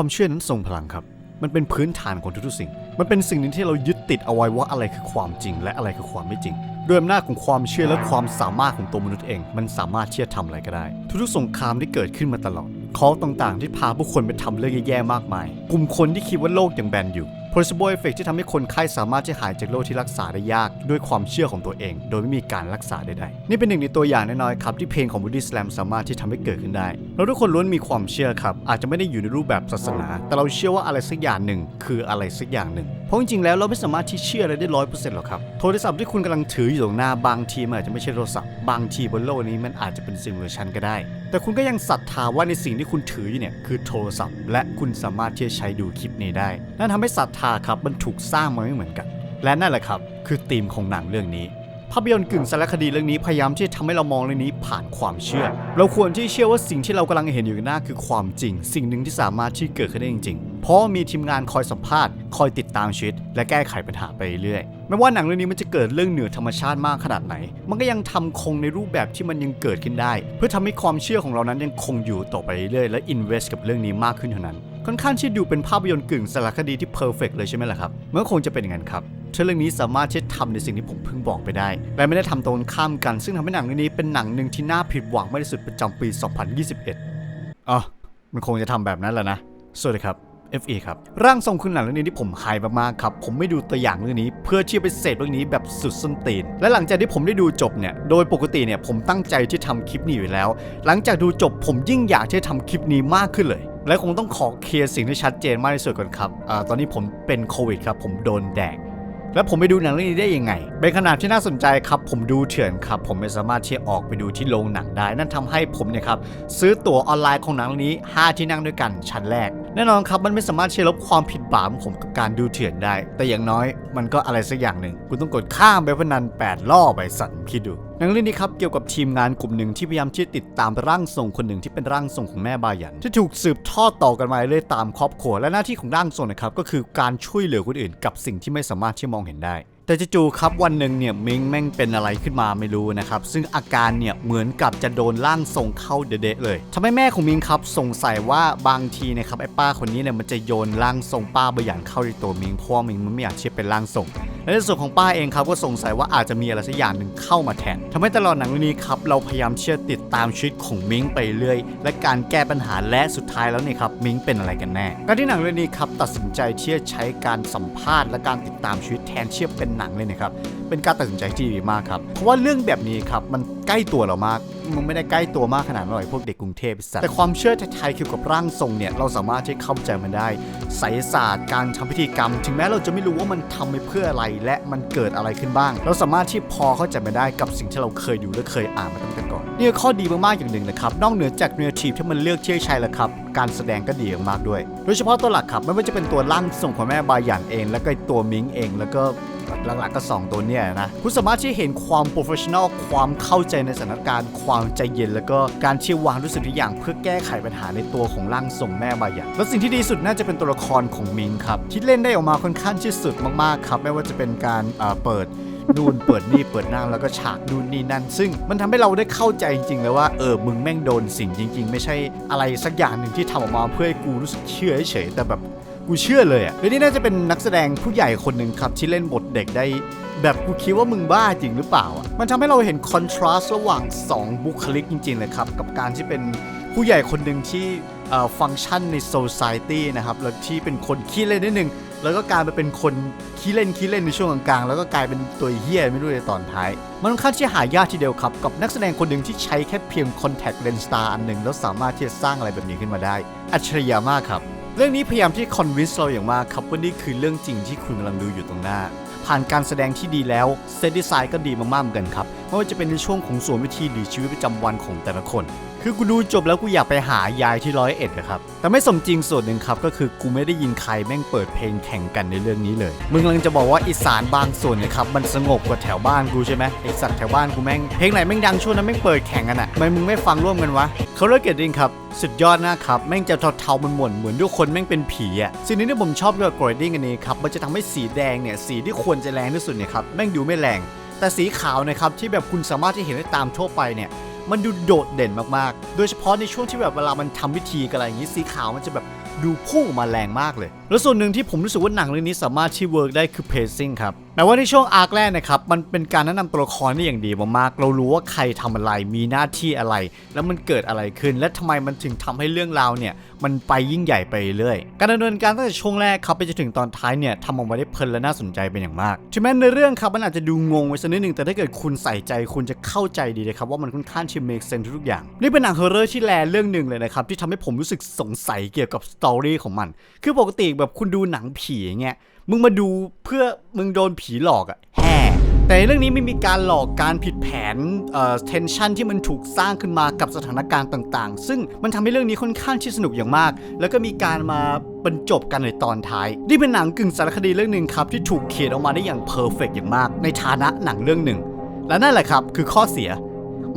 ความเชื่อนั้นทรงพลังครับ มันเป็นพื้นฐานของทุกๆสิ่ง มันเป็นสิ่งหนึ่งที่เรายึดติดเอาไว้ว่าอะไรคือความจริง และอะไรคือความไม่จริงด้วยอำนาจของความเชื่อและความสามารถของตัวมนุษย์เอง มันสามารถที่จะทำอะไรก็ได้ ทุกๆสงครามที่เกิดขึ้นมาตลอดข้อต่างๆ ที่พาผู้คนไปทำเรื่องแย่ๆมากมาย กลุ่มคนที่คิดว่าโลกยังแบนอยู่ placebo effect ที่ทำให้คนไข้สามารถที่หายจากโรคที่รักษาได้ยากด้วยความเชื่อของตัวเอง โดยไม่มีการรักษาใดๆ นี่เป็นหนึ่งในตัวอย่างน้อยๆครับที่เพลงของ Buddhist Slam สามารถที่ทำให้เกิดขึ้นได้ เราทุกคนล้วนมีความเชื่อครับ อาจจะไม่ได้อยู่ในรูปแบบศาสนา แต่เราเชื่อว่าอะไรสักอย่างหนึ่ง คืออะไรสักอย่างหนึ่ง เพราะจริงๆแล้วเราไม่สามารถที่เชื่ออะไรได้ร้อยเปอร์เซ็นต์หรอกครับ โทรศัพท์ที่คุณกำลังถืออยู่ตรงหน้าบางทีมันอาจจะไม่ใช่โทรศัพท์บางทีบนโลกนี้มันอาจจะเป็นซิมูเลชันก็ได้ แต่คุณก็ยังศรัทธาว่าในสิ่งที่คุณถืออยู่เนี่ยคือโทรศัพท์ และคุณสามารถที่จะใช้ดูคลิปนี้ได้นั่นทำให้ศรัทธาครับมันถูกสร้างมาไม่เหมือนกัน และนั่นแหละครับคือธีมของหนังเรื่องนี้ภาพยนตร์กึ่งสารคดีเรื่องนี้พยายามที่จะทำให้เรามองเรื่องนี้ผ่านความเชื่อ เราควรที่เชื่อว่าสิ่งที่เรากำลังเห็นอยู่หน้าคือความจริง สิ่งหนึ่งที่สามารถที่เกิดขึ้นได้จริงๆ เพราะมีทีมงานคอยสัมภาษณ์ คอยติดตามชีวิต และแก้ไขปัญหาไปเรื่อย ไม่ว่าหนังเรื่องนี้มันจะเกิดเรื่องเหนือธรรมชาติมากขนาดไหน มันก็ยังทำคงในรูปแบบที่มันยังเกิดขึ้นได้ เพื่อทำให้ความเชื่อของเรานั้นยังคงอยู่ต่อไปเรื่อยๆและอินเวสกับเรื่องนี้มากขึ้นเท่านั้น ค่อนข้างที่ดูเป็นภาพยนตร์กึ่งสารคดีที่เพอร์เฟกเลยใช่ไหมล่ะครับมันก็คงจะเป็นอย่างนั้นครับเชื่อเรื่องนี้สามารถที่จะทำในสิ่งที่ผมเพิ่งบอกไปได้ และไม่ได้ทำตรงข้ามกัน ซึ่งทำให้หนังเรื่องนี้เป็นหนังหนึ่งที่น่าผิดหวังมากที่สุดประจำปี 2021อ๋อมันคงจะทำแบบนั้นแหละนะสวัสดีครับ FE ครับ ร่างทรงคือหนังเรื่องนี้ที่ผมไฮมากๆครับ ผมไม่ดูตัวอย่างเรื่องนี้ เพื่อที่จะไปเสพเรื่องนี้แบบสุดส้นตีน และหลังจากที่ผมได้ดูจบเนี่ย โดยปกติเนี่ยผมตั้งใจที่ทำคลิปนี้อยู่แล้ว หลังจากดูจบผมยิ่งอยากที่จะทำคลิปนี้มากขึ้นเลย และคงต้องขอเคลียร์สิ่งที่ชัดเจนมากที่สุดก่อนครับอตอนนี้ผมเป็นโควิดครับ ผมโดนแดกแล้วผมไปดูหนังเรื่องนี้ได้ยังไง เป็นขนาดที่น่าสนใจครับ ผมดูเถื่อนครับ ผมไม่สามารถที่ออกไปดูที่โรงหนังได้ นั่นทำให้ผมเนี่ยครับซื้อตั๋วออนไลน์ของหนังเรื่องนี้ 5 ที่นั่งด้วยกันชั้นแรกแน่นอนครับมันไม่สามารถที่จะลบความผิดบาปของผมกับการดูเถื่อนได้ แต่อย่างน้อยมันก็อะไรสักอย่างหนึ่งคุณต้องกดข้ามไปพนัน8ล่อไปสั่นคิดดูหนังเรื่องนี้ครับเกี่ยวกับทีมงานกลุ่มหนึ่งที่พยายามที่จะติดตามร่างทรงคนหนึ่งที่เป็นร่างทรงของแม่บายัน ที่ถูกสืบทอดต่อกันมาเรื่อยตามครอบครัวและหน้าที่ของร่างทรงนะครับก็คือการช่วยเหลือคนอื่น กับสิ่งที่ไม่สามารถที่มองเห็นได้ แต่จู่ๆครับวันหนึ่งเนี่ยมิงแม่งเป็นอะไรขึ้นมาไม่รู้นะครับ ซึ่งอาการเนี่ยเหมือนกับจะโดนร่างทรงเข้าเดะเลยทำให้แม่ของมิงครับสงสัยว่าบางทีนะครับไอ้ป้าคนนี้เนี่ยมันจะโยนร่างทรงป้าบายันเข้าในตัวมิงเพราะว่ามิงมันไม่อยากเชื่อเป็นร่างทรง และในส่วนของป้าเองครับก็สงสัยว่าอาจจะมีอะไรสักอย่างหนึ่งเข้ามาแทนทำให้ตลอดหนังเรื่องนี้ครับเราพยายามเชื่อติดตามชีวิตของมิงไปเรื่อย และการแก้ปัญหาและสุดท้ายแล้วเนี่ยครับมิงเป็นอะไรกันแน่การที่หนังเรื่องนี้ครับตัดสินใจที่จะใช้การสัมภาษณ์และการติดตามชีวิตแทนเชื่อเป็นหนังเลยนะครับเป็นการตัดสินใจที่ดีมากครับเพราะว่าเรื่องแบบนี้ครับมันใกล้ตัวเรามาก มันไม่ได้ใกล้ตัวมากขนาดนั้นหรอกพวกเด็กกรุงเทพสัตว์แต่ความเชื่อไทยๆเกี่ยวกับร่างทรงเนี่ยเราสามารถที่เข้าใจมันได้ไสยศาสตร์การทำพิธีกรรม ถึงแม้เราจะไม่รู้ว่ามันทำไปเพื่ออะไรและมันเกิดอะไรขึ้นบ้าง เราสามารถที่พอเข้าใจมันได้กับสิ่งที่เราเคยดูและเคยอ่านมาตั้งแต่ก่อนนี่ข้อดีมากๆอย่างหนึ่งนะครับนอกเหนือจากเนื้อทีที่มันเลือกที่จะใช้แล้วครับการแสดงก็ดีมากๆด้วย โดยเฉพาะตัวหลักครับไม่ว่าจะเป็นตัวร่างทรงของแม่บาหยันเอง แล้วก็ตัวมิงเองแล้วก็ หลักๆก็ 2 ตัวเนี่ยนะ คุณสามารถที่เห็นความโปรเฟชชั่นอลความเข้าใจในสถานการณ์ ความใจเย็นแล้วก็การเชี่ยววางรู้สึกทุกอย่าง เพื่อแก้ไขปัญหาในตัวของร่างทรงแม่บายันและสิ่งที่ดีสุดน่าจะเป็นตัวละครของมิงครับที่เล่นได้ออกมาค่อนข้างที่สุดมากๆครับ ไม่ว่าจะเป็นการเปิดนู่นเปิดนี่เปิดนั่งแล้วก็ฉากนู่นนี่นั่น ซึ่งมันทำให้เราได้เข้าใจจริงๆเลยว่าเออมึงแม่งโดนสิ่งจริง ๆ ไม่ใช่อะไรสักอย่างหนึ่งที่ทำออกมาเพื่อให้กูรู้สึกเชื่อเฉยแต่แบบ กูเชื่อเลยอะและนี่น่าจะเป็นนักแสดงผู้ใหญ่คนหนึ่งครับที่เล่นบทเด็กได้ แบบกูคิดว่ามึงบ้าจริงหรือเปล่าอะมันทำให้เราเห็นคอนทราสต์ระหว่าง 2 บุคลิกจริง ๆ เลยครับ กับการที่เป็นผู้ใหญ่คนหนึ่งที่ฟังก์ชันในโซซ i ตี้นะครับแล้วที่เป็นคนขี้เล่นนิดนึงแล้วก็กลายมาเป็นคนขี้เล่นขี้เล่นในช่วงกลางๆ แล้วก็กลายเป็นตัวเฮี้ยไม่รู้ในตอนท้าย มันค่อนข้างที่หายากทีเดียวครับ กับนักแสดงคนหนึ่งที่ใช้แค่เพียงคอนแทคเลนส์ตาอันหนึ่งแล้วสามารถที่จะสร้างอะไรแบบนี้ขึ้นมาได้ อัจฉริยะมากครับ เรื่องนี้พยายามที่คอนวิสเราอย่างมากครับว่านี่คือเรื่องจริงที่คุณกำลังดูอยู่ตรงหน้า ผ่านการแสดงที่ดีแล้วเซตดีไซน์ก็ดีมากๆเหมือนกันครับไม่ว่าจะเป็นในช่วงของสวนวิธีหรือชีวิตประจำวันของแต่ละคน คือกูดูจบแล้วกูอยากไปหายายที่ร้อยเอ็ดครับ แต่ไม่สมจริงส่วนหนึ่งครับ ก็คือกูไม่ได้ยินใครแม่งเปิดเพลงแข่งกันในเรื่องนี้เลย มึงกำลังจะบอกว่าอีสานบางส่วนเนะครับมันสงบกว่าแถวบ้านกูใช่ไหมไอสัตว์แถวบ้านกูแม่งเพลงไหนแม่งดังช่วงนั้นแม่งเปิดแข่งกันอะทำไมมึงไม่ฟังร่วมกันวะเขาเลิกเกตดิงครับสุดยอดนะครับแม่งจะเทาๆมันหม่นเหมือนทุกคนแม่งเป็นผีอะสิ่งนี้ที่ผมชอบเกี่ยวกับกรดิ้งอันนี้ครับมันจะทำให้สีแดงเนี่ยสีที่ควรจะแรงที่สุดเนี่ยครับแม่งดูไม่แรงแต่สีขาวนะครับที่แบบคุณสามารถที่เห็นได้ตามทั่วไปเนี่ย มันดูโดดเด่นมากๆ โดยเฉพาะในช่วงที่แบบเวลามันทำพิธีกันอะไรอย่างนี้สีขาวมันจะแบบดูพุ่งออกมาแรงมากเลย แล้วส่วนหนึ่งที่ผมรู้สึกว่าหนังเรื่องนี้สามารถที่เวิร์กได้คือ pacing ครับ แม้ว่าในช่วงอาร์คแรกนะครับมันเป็นการแนะนำตัวละครได้อย่างดีมากๆเรารู้ว่าใครทำอะไรมีหน้าที่อะไร แล้วมันเกิดอะไรขึ้น และทำไมมันถึงทำให้เรื่องราวเนี่ยมันไปยิ่งใหญ่ไปเรื่อยการดำเนินการตั้งแต่ช่วงแรกครับไปจนถึงตอนท้ายเนี่ยทำออกมาได้เพลินและน่าสนใจเป็นอย่างมากถึงแม้ในเรื่องครับมันอาจจะดูงงไว้สักนิดหนึ่งแต่ถ้าเกิดคุณใส่ใจคุณจะเข้าใจดีเลยครับว่ามันค่อนข้างที่ make sense ทุกๆอย่างนี่เป็นหนังฮอร์เรอร์ที่แลเรื่องหนึ่งเลยนะครับที่ทำให้ผมรู้สึกสงสัยเกี่ยวกับสตอรี่ของมัน คือปกติแบบคุณดูหนังผีอย่างเงี้ย มึงมาดูเพื่อมึงโดนผีหลอกอะแฮ่แต่ในเรื่องนี้ไม่มีการหลอกการผิดแผนเอ่อ tension ที่มันถูกสร้างขึ้นมากับสถานการณ์ต่างๆ ซึ่งมันทำให้เรื่องนี้ค่อนข้างที่สนุกอย่างมาก แล้วก็มีการมาบรรจบกันในตอนท้าย นี่เป็นหนังกึ่งสารคดีเรื่องหนึ่งครับที่ถูกเขียนออกมาได้อย่างเพอร์เฟกอย่างมาก ในฐานะหนังเรื่องหนึ่ง และนั่นแหละครับคือข้อเสีย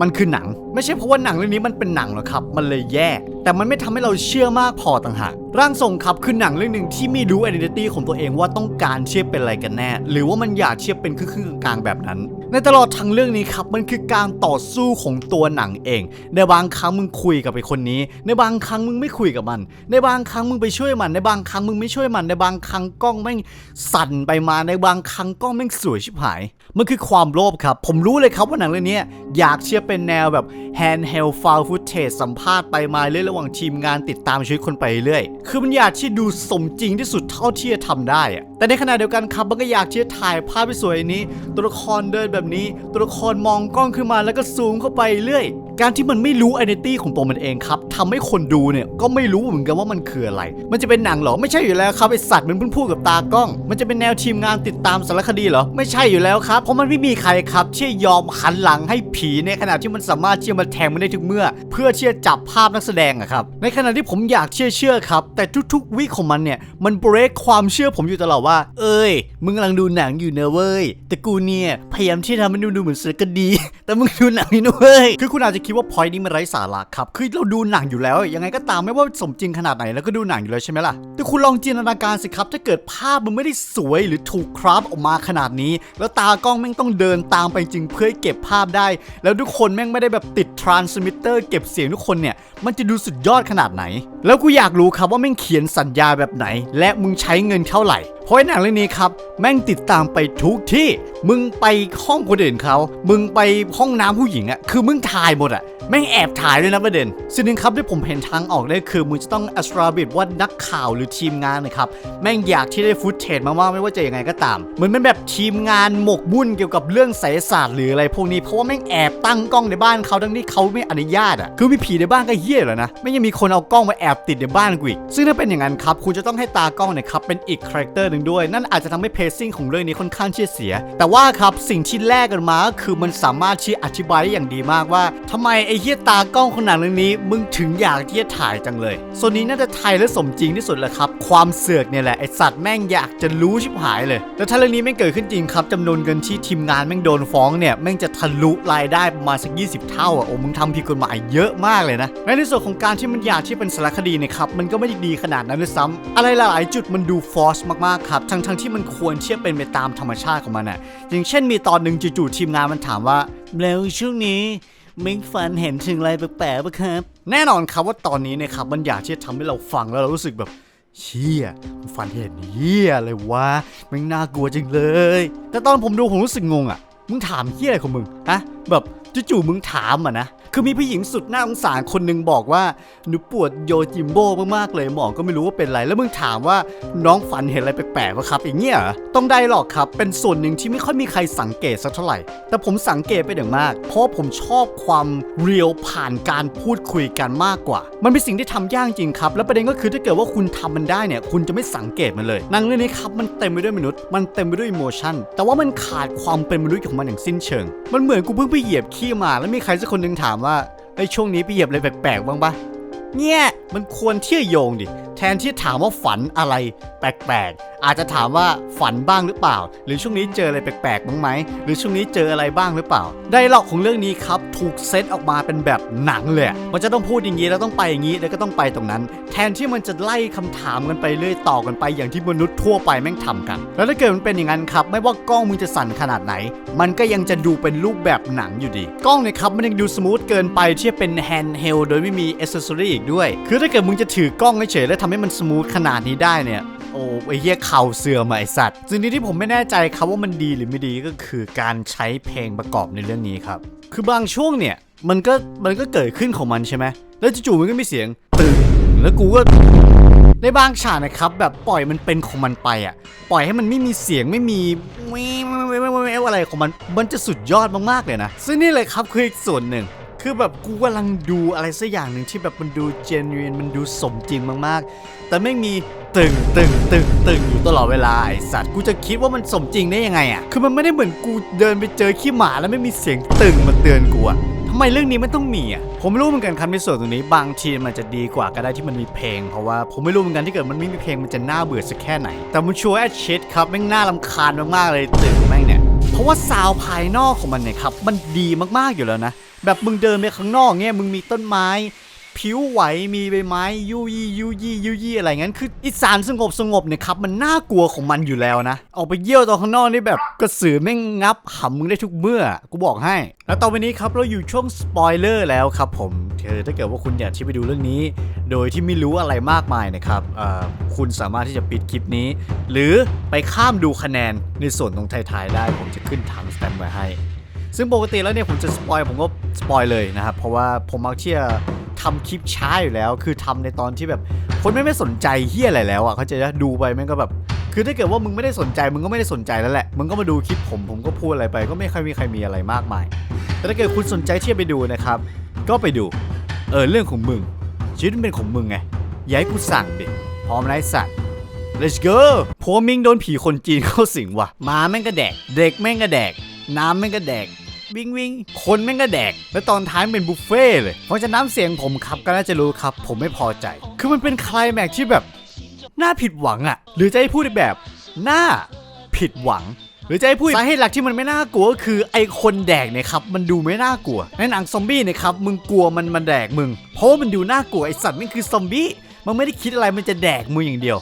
มันคือหนังไม่ใช่เพราะว่าหนังเรื่องนี้มันเป็นหนังหรอกครับ มันเลยแย่ แต่มันไม่ทำให้เราเชื่อมากพอต่างหาก ร่างทรงครับคือหนังเรื่องหนึ่งที่ไม่รู้ identity ของตัวเองว่าต้องการเชื่อเป็นอะไรกันแน่ หรือว่ามันอยากเชื่อเป็นครึ่งกลางแบบนั้น ในตลอดทั้งเรื่องนี้ครับมันคือการต่อสู้ของตัวหนังเอง ในบางครั้งมึงคุยกับไอ้คนนี้ ในบางครั้งมึงไม่คุยกับมัน ในบางครั้งมึงไปช่วยมัน ในบางครั้งมึงไม่ช่วยมัน ในบางครั้งกล้องแม่งสั่นไปมา ในบางครั้งกล้องแม่งสวยชิบหาย มันคือความโลภครับ ผมรู้เลยครับว่าหนังเรื่องนี้อยากเชื่อเป็นแนวแบบ handheld file footage สัมภาษณ์ไปมาเรื่อยระหว่างทีมงานติดตามชีวิตคนไปเรื่อย คือมันอยากที่ดูสมจริงที่สุดเท่าที่จะทำได้อะแต่ในขณะเดียวกันครับมันก็อยากที่จะถ่ายภาพไปสวยนี้ ตัวละครเดินแบบนี้ ตัวละครมองกล้องขึ้นมาแล้วก็ซูมเข้าไปเรื่อย การที่มันไม่รู้ identity ของตัวมันเองครับทำให้คนดูเนี่ยก็ไม่รู้เหมือนกันว่ามันคืออะไร มันจะเป็นหนังเหรอไม่ใช่อยู่แล้วครับไอสัตว์มันเพิ่งพูดกับตากล้อง มันจะเป็นแนวทีมงานติดตามสารคดีเหรอไม่ใช่อยู่แล้วครับเพราะมันไม่มีใครครับที่ยอมหันหลังให้ผีในขณะที่มันสามารถที่จะมาแทงมันได้ทุกเมื่อ เพื่อที่จะจับภาพนักแสดงอะครับ ในขณะที่ผมอยากเชื่อเชื่อครับ แต่ทุกๆวิของมันเนี่ย มันเบรกความเชื่อผมอยู่ตลอดว่า เอ้ย มึงกำลังดูหนังอยู่เนอะเว้ย แต่กูเนี่ยพยายามที่จะทำให้ดูดูเหมือนสารคดี แต่มึงดูหนังนี่นะเว้ย คือคุณอาจจะคิดว่าพอยนี้มันไร้สาระครับ คือเราดูหนังอยู่แล้ว ยังไงก็ตามไม่ว่าสมจริงขนาดไหนแล้วก็ดูหนังอยู่แล้วใช่ไหมล่ะ แต่คุณลองจินตนาการสิครับ ถ้าเกิดภาพมันไม่ได้สวยหรือถูกคราฟออกมาขนาดนี้ แล้วตากล้องแม่งต้องเดินตามไปจริงเพื่อเก็บภาพได้ แล้วทุกคนแม่งไม่ได้แบบติดทรานสมิเตอร์เก็บเสียงทุกคนเนี่ย มันจะดูสุดยอดขนาดไหน แล้วกูอยากรู้ครับว่าแม่งเขียนสัญญาแบบไหน และมึงใช้เงินเท่าไหร่ เพราะหนังเรื่องนี้ครับ แม่งติดตามไปทุกที่ มึงไปห้องคนอื่นเขา มึงไปห้องน้ำผู้หญิงอะคือมึงถ่ายหมดอะแม่งแอบถ่ายด้วยนะประเด็นสิ่งหนึ่งครับที่ผมเห็นทางออกได้คือมึงจะต้องอัสตราบิดว่านักข่าวหรือทีมงานนะครับ แม่งอยากที่ได้ฟุตเทจมากๆไม่ว่าจะยังไงก็ตาม เหมือนเป็นแบบทีมงานหมกมุ่นเกี่ยวกับเรื่องไสยศาสตร์หรืออะไรพวกนี้เพราะว่าแม่งแอบตั้งกล้องในบ้านเขาทั้งที่เขาไม่อนุญาตอะคือมีผีในบ้านก็เหี้ยแล้วนะไม่ยังมีคนเอากล้องมาแอบติดในบ้านกูอีกซึ่งถ้าเป็นอย่างนั้นครับคุณจะต้องให้ตากล้องเนี่ยครับเป็นอีกคาแรคเตอร์หนึ่งด้วย นั่นอาจจะทำให้เพซซิ่งของเรื่องนี้ค่อนข้างที่จะเสียแต่ว่าครับสิ่งที่แลกกันมาก็คือมันสามารถที่อธิบายได้อย่างดีมากว่าทำไมไอ้เหี้ยตากล้องขนังเรื่องนี้ มึงถึงอยากที่จะถ่ายจังเลยส่วนนี้น่าจะไทยและสมจริงที่สุดแหละครับ ความเสือกเนี่ยแหละไอสัตว์แม่งอยากจะรู้ชิบหายเลย แล้วถ้าเรื่องนี้ไม่เกิดขึ้นจริงครับจำนวนเงินที่ทีมงานแม่งโดนฟ้องเนี่ยแม่งจะทะลุรายได้ประมาณสัก20 เท่าอะโอ้มึงทำผิดกฎหมายเยอะมากเลยนะและในส่วนของการที่มันอยากที่เป็นสารคดีเนะครับมันก็ไม่ได้ดีขนาดนั้นด้วยซ้ำอะไรหลายๆจุดมันดูฟอสมากๆครับทั้งๆที่มันควรเที่จะเป็นไปตามธรรมชาติของมันอะอย่างเช่นมีตอนหนึ่งจู่ๆทีมงานมันถามว่า แล้วช่วงนี้มิกฟันเห็นถึงอะไรแปลกๆปะครับ แน่นอนครับว่าตอนนี้เนี่ยครับมันอยากที่จะทำให้เราฟังแล้วเรารู้สึกแบบเชี่ยฟันฝันเห็นเหี้ยเลยวะมันน่ากลัวจังเลย แต่ตอนผมดูผมรู้สึกงงอะ มึงถามเหี้ยอะไรของมึงฮะแบบจู่ๆมึงถามอะนะ คือมีผู้หญิงสุดน่าสงสารคนหนึ่งบอกว่าหนูปวดโยจิมโบมากๆเลยหมอก็ไม่รู้ว่าเป็นไร แล้วมึงถามว่าน้องฝันเห็นอะไรแปลกๆวะครับอย่างเงี้ยเหรอต้องได้หรอกครับ เป็นส่วนหนึ่งที่ไม่ค่อยมีใครสังเกตสักเท่าไหร่ แต่ผมสังเกตไปอย่างมาก เพราะผมชอบความเรียลผ่านการพูดคุยกันมากกว่า มันเป็นสิ่งที่ทำยากจริงครับ แล้วประเด็นก็คือถ้าเกิดว่าคุณทำมันได้เนี่ยคุณจะไม่สังเกตมันเลยนังเรื่องนี้ครับมันเต็มไปด้วยมนุษย์ มันเต็มไปด้วยอิโมชันแต่ว่ามันขาดความเป็นมนุษย์ของมันอย่างสิ้นเชิง มันเหมือนกูเพิ่งไปเหยียบขี้มาแล้วมีใครสักคนหนึ่งถามว่าไอ้ยช่วงนี้ไปเหยียบอะไรแปลกๆบ้างปะเนี่ยมันควรเที่ยโยงดิ แทนที่ถามว่าฝันอะไร แปลกๆ อาจจะถามว่าฝันบ้างหรือเปล่า หรือช่วงนี้เจออะไรแปลกๆบ้างไหม หรือช่วงนี้เจออะไรบ้างหรือเปล่า ได้หลอกของเรื่องนี้ครับ ถูกเซตออกมาเป็นแบบหนังเลย มันจะต้องพูดอย่างนี้แล้วต้องไปอย่างนี้แล้วก็ต้องไปตรงนั้น แทนที่มันจะไล่คำถามกันไปเรื่อยต่อกันไปอย่างที่มนุษย์ทั่วไปแม่งทำกัน แล้วถ้าเกิดมันเป็นอย่างนั้นครับ ไม่ว่ากล้องมึงจะสั่นขนาดไหน มันก็ยังจะดูเป็นรูปแบบหนังอยู่ดี กล้องเนี่ยครับมันยังดูสมูทเกินไปที่จะเป็นแฮนด์เฮลโดยไม่มีอ c เซสซอรี่อีกด้วย คือถ้าเกิดมึงจะถือกล้องเฉยๆแล้วทำให้มันสมูทขนาดนี้ได้เนี่ย โอ้ไอ้เหี้ยเข่าเสื่อมไอสัตว์สิ่งนี้ที่ผมไม่แน่ใจครับว่ามันดีหรือไม่ดีก็คือการใช้เพลงประกอบในเรื่องนี้ครับ คือบางช่วงเนี่ยมันก็มันก็เกิดขึ้นของมันใช่ไหมแล้วจู่ๆมันก็มีเสียงตึงแล้วกูก็ในบางฉากนะครับแบบปล่อยมันเป็นของมันไปอะ ปล่อยให้มันไม่มีเสียงไม่มีแววแววอะไรของมันมันจะสุดยอดมากๆเลยนะ ซึ่งนี่เลยครับคืออีกส่วนหนึ่ง คือแบบกูกำลังดูอะไรสักอย่างหนึ่งที่แบบมันดูเจนวินมันดูสมจริงมากๆ แต่ไม่มี ตึงตึงตึงตึงอยู่ตลอดเวลาไอสัตว์กูจะคิดว่ามันสมจริงได้ยังไงอะคือมันไม่ได้เหมือนกูเดินไปเจอขี้หมาแล้วไม่มีเสียงตึงมาเตือนกูอะทำไมเรื่องนี้มันต้องมีอะ ผมไม่รู้เหมือนกันครับในส่วนตรงนี้บางทีมันจะดีกว่าก็ได้ที่มันมีเพลง เพราะว่าผมไม่รู้เหมือนกันที่เกิดมันไม่มีเพลงมันจะน่าเบื่อสักแค่ไหน แต่มันชัวร์แอดชิดครับแม่งน่ารำคาญมากๆเลยตื่นแม่งเนี่ย เพราะว่าซาวภายนอกของมันเนี่ยครับมันดีมากๆอยู่แล้วนะ แบบมึงเดินไปข้างนอกเนี่ยมึงมีต้นไม้ ผิวไหวมีใบไม้ยุยี่ยุยี่ยุยี่อะไรงั้นคืออีสานสงบสงบเนี่ยครับมันน่ากลัวของมันอยู่แล้วนะ ออกไปเยี่ยวตอนข้างนอกนี่แบบกระสือแม่งงับหำมึงได้ทุกเมื่อ กูบอกให้ แล้วตอไปนี้ครับเราอยู่ช่วงสปอยเลอร์แล้วครับผมคือถ้าเกิดว่าคุณอยากที่ไปดูเรื่องนี้ โดยที่ไม่รู้อะไรมากมายนะครับคุณสามารถที่จะปิดคลิปนี้ หรือไปข้ามดูคะแนนในส่วนตรงท้ายๆได้ผมจะขึ้นทางสแตมไว้ให้ ซึ่งปกติแล้วเนี่ยผมจะสปอยผมก็สปอยเลยนะครับ เพราะว่าผมมักที่จะทำคลิปช้าอยู่แล้ว คือทำในตอนที่แบบคนไม่ไม่สนใจเฮียอะไรแล้วอะเขาจะดูไปแม่งก็แบบ คือถ้าเกิดว่ามึงไม่ได้สนใจมึงก็ไม่ได้สนใจแล้วแหละมึงก็มาดูคลิปผมผมก็พูดอะไรไป ก็ไม่ค่อยมีใครมีอะไรมากมาย แต่ถ้าเกิดคุณสนใจที่จะไปดูนะครับ ก็ไปดูเออเรื่องของมึงชีวิตมันเป็นของมึงไงอย่าให้กูสั่งดิพร้อมไรสัตว์ let's go ผัวมิงโดนผีคนจีนเข้าสิงว่ะหมาแม่งก็แดก เด็กแม่งก็แดก น้ำแม่งก็แดก วิ่งวิ่งคนแม่งก็แดก แล้วตอนท้ายมันเป็นบุฟเฟ่เลย เพราะฉะนั้นเสียงผมครับก็น่าจะรู้ครับ ผมไม่พอใจ คือมันเป็นไคลายแม็กที่แบบน่าผิดหวังอะหรือจะให้พูดแบบน่าผิดหวังหรือจะให้พูดสาเหตุหลักที่มันไม่น่ากลัวก็คือไอคนแดกเนี่ยครับมันดูไม่น่ากลัวในหนังซอมบี้เนี่ยครับมึงกลัวมันมันแดกมึง เพราะว่ามันดูน่ากลัวไอสัตว์มันคือซอมบี้มันไม่ได้คิดอะไรมันจะแดกมึงอย่างเดียว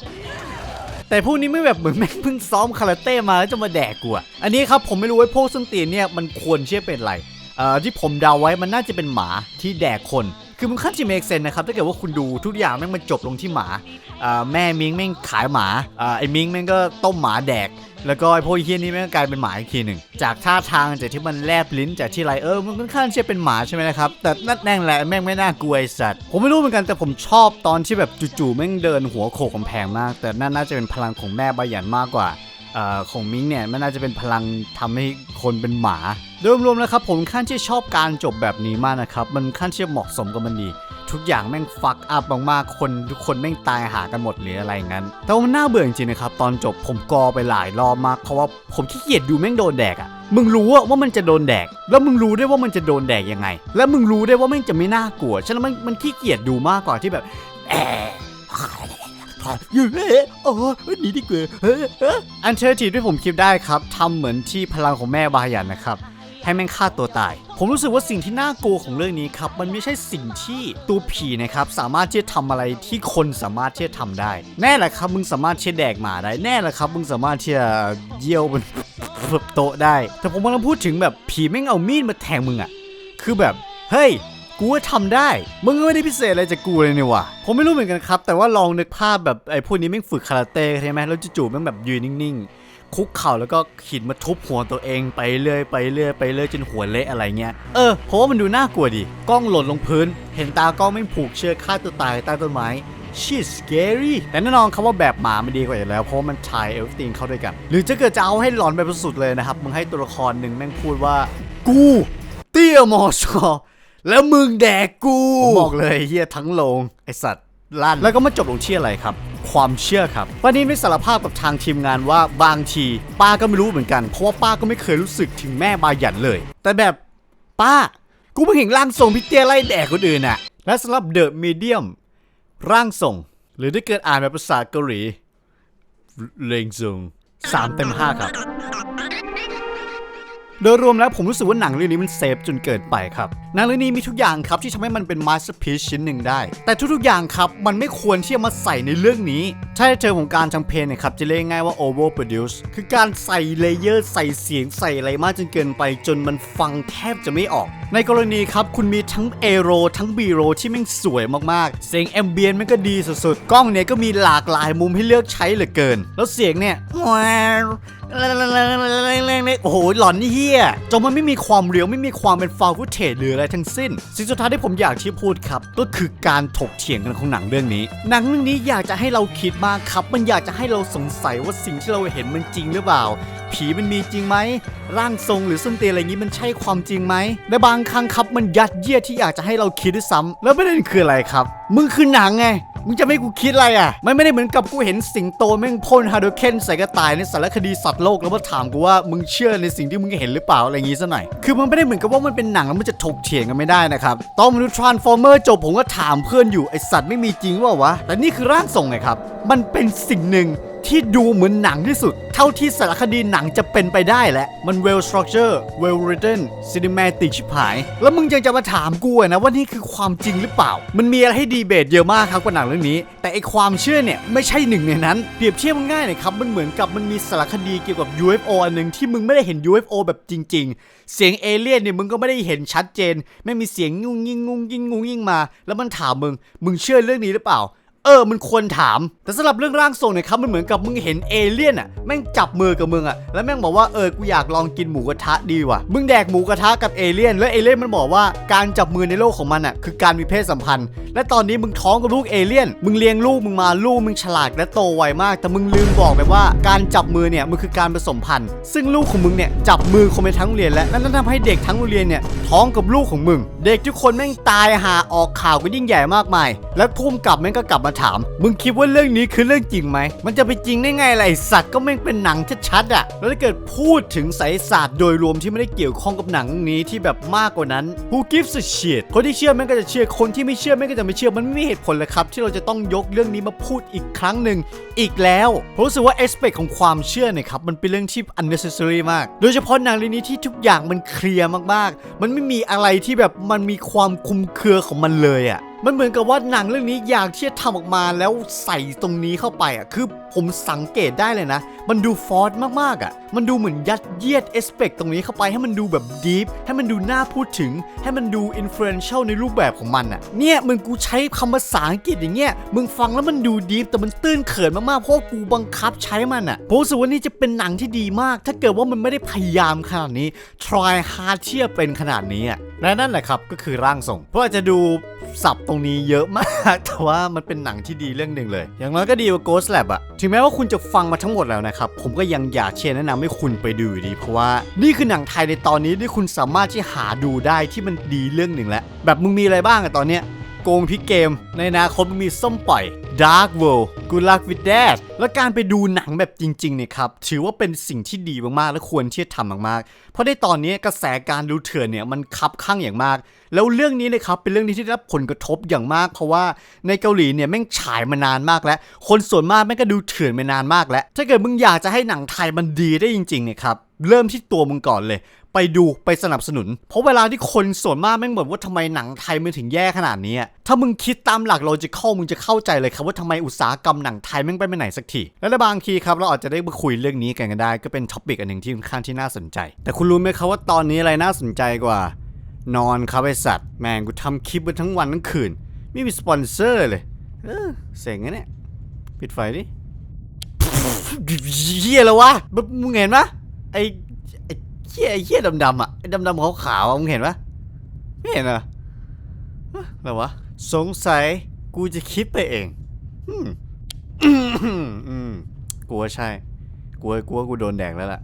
แต่พวกนี้ไม่แบบเหมือนแม่งเพิ่งซ้อมคาราเต้มาแล้วจะมาแดกกูอะอันนี้ครับผมไม่รู้ว่าพวกส้นตีนเนี่ยมันควรเชื่อเป็นอะไรเอ่อที่ผมเดาไว้มันน่าจะเป็นหมาที่แดกคน คือมันขั้นจิเมกเซนนะครับถ้าเกิดว่าคุณดูทุกอย่างแม่งมันจบลงที่หมาแม่มิงแม่งขายหมาอไอ้มิงแม่งก็ต้มหมาแดก แล้วก็ไอ้พวกเฮียนี่แม่งกลายเป็นหมาอีกทีหนึ่งจากท่าทางจากที่มันแลบลิ้นจากที่ไรเออมันค่อนข้างจะเป็นหมาใช่ไหมนะครับแต่นั่นแน่งแหละแม่งไม่น่ากลัวไอ้สัตว์ผมไม่รู้เหมือนกันแต่ผมชอบตอนที่แบบจู่ๆแม่งเดินหัวโขกกำแพงมาก แต่นั่นน่าจะเป็นพลังของแม่บายันมากกว่า อของมิงเนี่ยมันน่าจะเป็นพลังทำให้คนเป็นหมา โดยรวมๆแล้วครับผมขั้นที่ชอบการจบแบบนี้มากนะครับ มันขั้นที่เหมาะสมกับมันดีทุกอย่างแม่งฟักอัพมากๆ คนทุกคนแม่งตายหากันหมดหรืออะไรงั้น แต่ว่ามันน่าเบื่อจริงๆนะครับ ตอนจบผมกอไปหลายรอบมาก เพราะว่าผมขี้เกียจดูแม่งโดนแดกอะ่ะ มึงรู้ว่ามันจะโดนแดก แล้วมึงรู้ได้วยว่ามันจะโดนแดกยังไง แล้วมึงรู้ได้วยว่าแม่งจะไม่น่ากลัว ฉะนั้นมันมันขี้เกียจดูมากกว่าที่แบบแอะอยู่เฮ้โอ้หนีดีกว่าเฮ้อันเทอร์ทีที่ผมคิดได้ครับทำเหมือนที่พลังของแม่บายันนะครับให้แม่งฆ่าตัวตาย ผมรู้สึกว่าสิ่งที่น่ากลัวของเรื่องนี้ครับ มันไม่ใช่สิ่งที่ตัวผีนะครับ สามารถที่จะทำอะไรที่คนสามารถที่จะทำได้ แน่แหละครับ มึงสามารถที่จะแดกหมาได้ แน่แหละครับ มึงสามารถที่จะเยี่ยวบนโต๊ะได้ แต่ผมกำลังพูดถึงแบบผีแม่งเอามีดมาแทงมึงอะคือแบบ เฮ้ย กูว่าทำได้ มึงก็ไม่ได้พิเศษอะไรจากกูเลยนี่ว่ะผมไม่รู้เหมือนกันครับ แต่ว่าลองนึกภาพแบบไอ้พวกนี้แม่งฝึกคาราเต้ใช่ไหมแล้วจู่ๆแม่งแบบยืนนิ่งๆ คุกเข่าแล้วก็หินมาทุบหัวตัวเองไปเรื่อยไปเรื่อยไปเรื่อยจนหัวเละอะไรเงี้ย เออเพราะว่ามันดูน่ากลัวดิ กล้องหล่นลงพื้น เห็นตากล้องไม่งผูกเชือกฆ่าตัวตายใต้ต้นไม้ shit scary แต่แน่นอนคำว่าแบบหมามันดีกว่าอยู่แล้วเพราะว่ามันทายเอลฟติงเข้าด้วยกัน หรือจะเกิดจะเอาให้หลอนแบบสุดๆเลยนะครับ มึงให้ตัวละครหนึ่งแม่งพูดว่า กู เตี้ยมอชอ แล้วมึงแดกกูผมบอกเลยเฮียทั้งโรงไอสัตว์ลั่นแล้วก็มาจบลงที่อะไรครับ ความเชื่อครับวันนี้ไม่สารภาพกับทางทีมงานว่าบางทีป้าก็ไม่รู้เหมือนกัน เพราะว่าป้าก็ไม่เคยรู้สึกถึงแม่บาหยันเลย แต่แบบป้า กูเพิ่งเห็นร่างทรงพี่เตี้ยไล่แดกคนอื่นอะและสำหรับเดอะมีเดียมร่างทรง หรือถ้าเกิดอ่านแบบภาษาเกาหลีเลงซุงสามเต็มห้าครับ โดยรวมแล้วผมรู้สึกว่าหนังเรื่องนี้มันเซฟจนเกินไปครับหนังเรื่องนี้มีทุกอย่างครับที่ทำให้มันเป็นมาสเตอร์พีซชิ้นหนึ่งได้ แต่ทุกๆอย่างครับมันไม่ควรที่จะมาใส่ในเรื่องนี้ ถ้าเจอของการทำเพลงเนี่ยครับจะเรียกง่ายว่า overproduce คือการใส่เลเยอร์ใส่เสียงใส่อะไรมากจนเกินไป จนมันฟังแทบจะไม่ออก ในกรณีครับคุณมีทั้ง A โรทั้ง B โรที่แม่งสวยมากๆ เสียงแอมเบียนมันก็ดีสุดๆ กล้องเนี่ยก็มีหลากหลายมุมให้เลือกใช้เหลือเกิน แล้วเสียงเนี่ย โอ้โหหลอนเฮียจนมันไม่มีความเรียวไม่มีความเป็นฟาวฟุตเทจหรืออะไรทั้งสิ้น สิ่งสุดท้ายที่ผมอยากที่พูดครับ ก็คือการถกเถียงกันของหนังเรื่องนี้ หนังเรื่องนี้อยากจะให้เราคิดมากครับ มันอยากจะให้เราสงสัยว่าสิ่งที่เราเห็นมันจริงหรือเปล่า ผีมันมีจริงไหมร่างทรงหรือส้นเตียอะไรอย่างนี้มันใช่ความจริงไหมและบางครั้งครับมันยัดเยียดที่อยากจะให้เราคิดด้วยซ้ำแล้วประเด็นคืออะไรครับมึงคือหนังไง มึงจะไม่กูคิดอะไรอะ มันไม่ได้เหมือนกับกูเห็นสิงโตแม่งพ่นฮาโดเคนใส่กระต่ายในสารคดีสัตว์โลกแล้วมาถามกูว่ามึงเชื่อในสิ่งที่มึงเห็นหรือเปล่าอะไรอย่างงี้ซะหน่อย คือมันไม่ได้เหมือนกับว่ามันเป็นหนังแล้วมันจะถกเถียงกันไม่ได้นะครับ ตอนมาดูทรานส์ฟอร์เมอร์จบผมก็ถามเพื่อนอยู่ไอสัตว์ไม่มีจริงว่าวะ แต่นี่คือร่างทรงไงครับ มันเป็นสิ่งหนึ่ง ที่ดูเหมือนหนังที่สุด เท่าที่สารคดีหนังจะเป็นไปได้แหละ มัน well structure well written cinematic ชิบหาย แล้วมึงยังจะมาถามกูอะนะว่านี่คือความจริงหรือเปล่า มันมีอะไรให้ดีเบตเยอะมากครับกับหนังเรื่องนี้ แต่ไอความเชื่อเนี่ยไม่ใช่หนึ่งในนั้น เปรียบเทียบง่ายๆหน่อยครับ มันเหมือนกับมันมีสารคดีเกี่ยวกับ UFO อันหนึ่งที่มึงไม่ได้เห็น UFO แบบจริง ๆ เสียงเอเลี่ยนเนี่ยมึงก็ไม่ได้เห็นชัดเจน ไม่มีเสียงงุ้งยิงงุ้งยิงงุ้งยิงมา แล้วมันถามมึง มึงเชื่อเรื่องนี้หรือเปล่า ออ มันควรถาม แต่สำหรับเรื่องร่างทรงเนี่ยครับมันเหมือนกับมึงเห็นเอเลี่ยนอะแม่งจับมือกับมึงอะแล้วแม่งบอกว่าเออกูอยากลองกินหมูกระทะดีว่ะมึงแดกหมูกระทะกับเอเลี่ยนแล้วเอเลี่ยนมันบอกว่าการจับมือในโลกของมันอะคือการมีเพศสัมพันธ์ และตอนนี้มึงท้องกับลูกเอเลี่ยน มึงเลี้ยงลูกมึงมาลูกมึงฉลาดและโตไวมาก แต่มึงลืมบอกไปว่าการจับมือเนี่ยมันคือการผสมพันธุ์ ซึ่งลูกของมึงเนี่ยจับมือคนไปทั้งโรงเรียนแล้วนั่นทำให้เด็กทั้งโรงเรียนเนี่ยท้องกับลูกของมึง เด็กทุกคนแม่งตายหาออกข่าวก็ยิ่งใหญ่มากมาย แล้วพุ่มกลับแม่งก็กลับมาถาม มึงคิดว่าเรื่องนี้คือเรื่องจริงไหม มันจะไปจริงได้ไงล่ะไอสัตว์ก็แม่เป็นหนังชัดๆอะแล้วถ้าเกิดพูดถึงไสยศาสตร์โดยรวมที่ไม่ได้เกี่ยวข้องกับหนังนี้ที่แบบมากกว่านั้น who gives a shit คนที่เชื่อแม่งก็จะเชื่อ คนที่ไม่เชื่อแม่งก็จะไม่เชื่อ มันไม่มีเหตุผลเลยครับ ที่เราจะต้องยกเรื่องนี้มาพูดอีกครั้งหนึ่งอีกแล้วผมรู้สึกว่า aspect ของความเชื่อเนี่ยครับมันเป็นเรื่องที่ unnecessary มาก โดยเฉพาะหนังเรื่องนี้ที่ทุกอย่างมันเคลียร์มากๆ มันไม่มีอะไรที่แบบมันมีความคุมเครือของมันเลยอะ มันเหมือนกับว่าหนังเรื่องนี้อยากที่จะทำออกมาแล้วใส่ตรงนี้เข้าไปอะ คือผมสังเกตได้เลยนะ มันดูฟอร์สมากๆอะ มันดูเหมือนยัดเยียดเอสเปกตรงนี้เข้าไปให้มันดูแบบดีฟให้มันดูน่าพูดถึง ให้มันดูอินฟลูเอนเชียลในรูปแบบของมันอะ เนี่ยมึงกูใช้คำภาษาอังกฤษอย่างเงี้ย มึงฟังแล้วมันดูดีฟแต่มันตื้นเขินมากๆ เพราะกูบังคับใช้มันอะผมรู้สึกว่านี่จะเป็นหนังที่ดีมาก ถ้าเกิดว่ามันไม่ได้พยายามขนาดนี้ try hard เที่จะเป็นขนาดนี้อะและนั่นแหละครับก็คือร่างทรงเพราะอาจจะดูสับตรงนี้เยอะมาก แต่ว่ามันเป็นหนังที่ดีเรื่องหนึ่งเลย อย่างน้อยก็ดีกว่า Ghost Lab อะถึงแม้ว่าคุณจะฟังมาทั้งหมดแล้วนะครับ ผมก็ยังอยากเชียร์แนะนำให้คุณไปดูอยู่ดี เพราะว่านี่คือหนังไทยในตอนนี้ที่คุณสามารถที่หาดูได้ที่มันดีเรื่องหนึ่งแล้วแบบมึงมีอะไรบ้างอะตอนเนี้ย โกงพิกเกม ในอนาคตมันมีส้มปล่อย Dark World Good Luck with Dad และการไปดูหนังแบบจริงๆเนี่ยครับ ถือว่าเป็นสิ่งที่ดีมากๆ และควรที่จะทำมากๆ เพราะในตอนนี้กระแสการดูเถื่อนเนี่ยมันคับข้างอย่างมาก แล้วเรื่องนี้นะครับเป็นเรื่องนี้ที่ได้รับผลกระทบอย่างมาก เพราะว่าในเกาหลีเนี่ยแม่งฉายมานานมากแล้ว คนส่วนมากแม่งก็ดูเถื่อนมานานมากแล้ว ถ้าเกิดมึงอยากจะให้หนังไทยมันดีได้จริงๆเนี่ยครับเริ่มที่ตัวมึงก่อนเลย ไปดูไปสนับสนุน เพราะเวลาที่คนส่วนมากแม่งบ่นว่าทำไมหนังไทยมันถึงแย่ขนาดนี้ ถ้ามึงคิดตามหลักโลจิคอลมึงจะเข้าใจเลยครับว่าทำไมอุตสาหกรรมหนังไทยแม่งไปไม่ไหนสักที และในบางทีครับเราอาจจะได้มาคุยเรื่องนี้กันกันได้ ก็เป็นท็อปิกอันหนึ่งที่ค่อนข้างที่น่าสนใจ แต่คุณรู้ไหมครับว่าตอนนี้อะไรน่าสนใจกว่า นอนครับไอสัตว์แม่งกูทำคลิปมาทั้งวันทั้งคืน ไม่มีสปอนเซอร์เลยเออเซ็งนะเนี่ยปิดไฟดิเฮียแล้ววะมึงมึงเห็นปะไอ ไอเฮียไอเฮียดำๆอะไอดำๆขาวๆอะมึงเห็นปะไม่เห็นเหรอฮะอะไรวะสงสัยกูจะคิดไปเองอืมอืมอืมกูว่าใช่กูว่ากูว่ากูโดนแดกแล้วล่ะ